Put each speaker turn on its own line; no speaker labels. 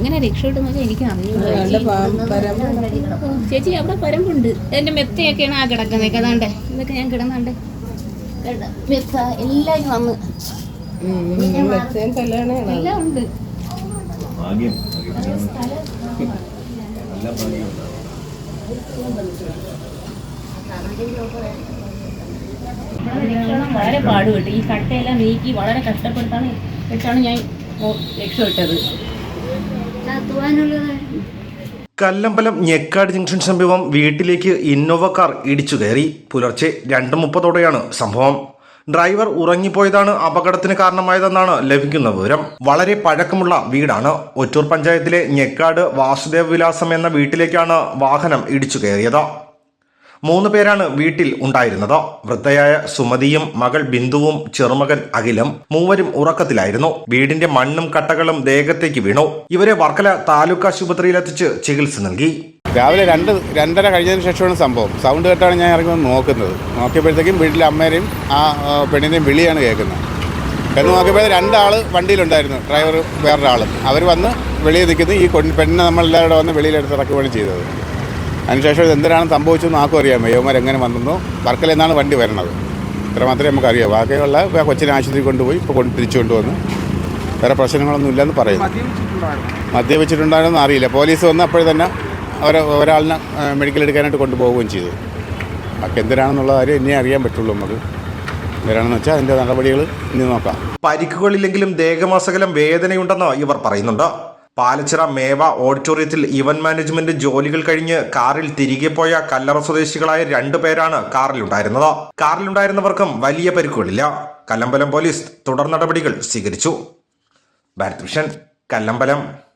എങ്ങനെ രക്ഷപ്പെട്ടെന്ന് എനിക്ക്
പാ- പരമ്പ്.
ഓ, ചേച്ചി അവിടെ പരമ്പുണ്ട്. എന്റെ മെത്തയൊക്കെയാണ് ആ കിടക്കുന്നത് അതാണ്ടേ ഇതൊക്കെ ഞാൻ കിടന്നാണ്ട്. കിട- മെത്ത വന്ന്. എല്ലാം ഉണ്ട്. രക്ഷപ്പെടാൻ വളരെ പാടുപെട്ടു. ഈ കട്ടയെല്ലാം നീക്കി വളരെ കഷ്ടപ്പെട്ടാണ് വെച്ചാണ് ഞാൻ രക്ഷപ്പെട്ടത്.
കല്ലമ്പലം ഞെക്കാട് ജംഗ്ഷൻ സമീപം വീട്ടിലേക്ക് ഇന്നോവ കാർ ഇടിച്ചു കയറി. പുലർച്ചെ രണ്ട് മുപ്പതോടെയാണ് സംഭവം. ഡ്രൈവർ ഉറങ്ങിപ്പോയതാണ് അപകടത്തിന് കാരണമായതെന്നാണ് ലഭിക്കുന്ന വിവരം. വളരെ പഴക്കമുള്ള വീടാണ്. ഒറ്റൂർ പഞ്ചായത്തിലെ ഞെക്കാട് വാസുദേവ് വിലാസം എന്ന വീട്ടിലേക്കാണ് വാഹനം ഇടിച്ചു കയറിയത്. മൂന്ന് പേരാണ് വീട്ടിൽ ഉണ്ടായിരുന്നത്. വൃദ്ധയായ സുമതിയും മകൾ ബിന്ദുവും ചെറുമകൻ അഖിലും മൂവരും ഉറക്കത്തിലായിരുന്നു. വീടിന്റെ മണ്ണും കട്ടകളും ദേഹത്തേക്ക് വീണു. ഇവരെ വർക്കല താലൂക്ക് ആശുപത്രിയിലെത്തിച്ച് ചികിത്സ നൽകി.
രാവിലെ രണ്ട് രണ്ടര കഴിഞ്ഞതിന് ശേഷമാണ് സംഭവം. സൗണ്ട് കേട്ടാണ് ഞാൻ ഇറങ്ങി നോക്കുന്നത്. നോക്കിയപ്പോഴത്തേക്കും വീട്ടിലെ അമ്മേരെയും ആ പെണ്ണിന്റെയും വിളിയാണ് കേൾക്കുന്നത്. എന്ന് നോക്കിയപ്പോൾ രണ്ടാൾ വണ്ടിയിലുണ്ടായിരുന്നു. ഡ്രൈവർ വേറൊരാളും. അവർ വന്ന് വെളിയിൽ നിൽക്കുന്നു. ഈ പെണ്ണിനെ നമ്മളെല്ലാവരും വന്ന് വെളിയിലെടുത്ത് ഇറക്കുകയാണ് ചെയ്തത്. അതിനുശേഷം ഇത് എന്തിനാണ് സംഭവിച്ചതെന്ന് ആർക്കും അറിയാം വയ്യവന്മാർ എങ്ങനെ വന്നെന്നോ? വർക്കല എന്നാണ് വണ്ടി വരണത്. ഇത്ര മാത്രമേ നമുക്കറിയാം ബാക്കിയുള്ള കൊച്ചിനെ ആശുപത്രി കൊണ്ടുപോയി ഇപ്പോൾ കൊണ്ട് തിരിച്ചു കൊണ്ടുവന്ന് വേറെ പ്രശ്നങ്ങളൊന്നും ഇല്ലെന്ന് പറയുന്നു. മദ്യപിച്ചിട്ടുണ്ടായിരുന്നോ അറിയില്ല. പോലീസ് വന്ന് തന്നെ അവരെ ഒരാളിനെ മെഡിക്കൽ എടുക്കാനായിട്ട് കൊണ്ടുപോവുകയും ചെയ്തു. ബാക്കി എന്തിനാണെന്നുള്ള കാര്യം ഇനിയേ അറിയാൻ പറ്റുള്ളൂ നമുക്ക്. എന്തിനാണെന്ന് വെച്ചാൽ അതിന്റെ നടപടികൾ ഇനി നോക്കാം.
പരിക്കുകളില്ലെങ്കിലും ദേഹമാസകലം വേദനയുണ്ടെന്ന് ഇവർ പറയുന്നുണ്ട്? പാലച്ചിറ മേവ ഓഡിറ്റോറിയത്തിൽ ഇവന്റ് മാനേജ്മെന്റ് ജോലികൾ കഴിഞ്ഞ് കാറിൽ തിരികെ പോയ കല്ലറ സ്വദേശികളായ രണ്ടു പേരാണ് കാറിലുണ്ടായിരുന്നത്. കാറിലുണ്ടായിരുന്നവർക്കും വലിയ പരിക്കുകളില്ല. കല്ലമ്പലം പോലീസ് തുടർ നടപടികൾ സ്വീകരിച്ചു. ഭാരത് കല്ലമ്പലം.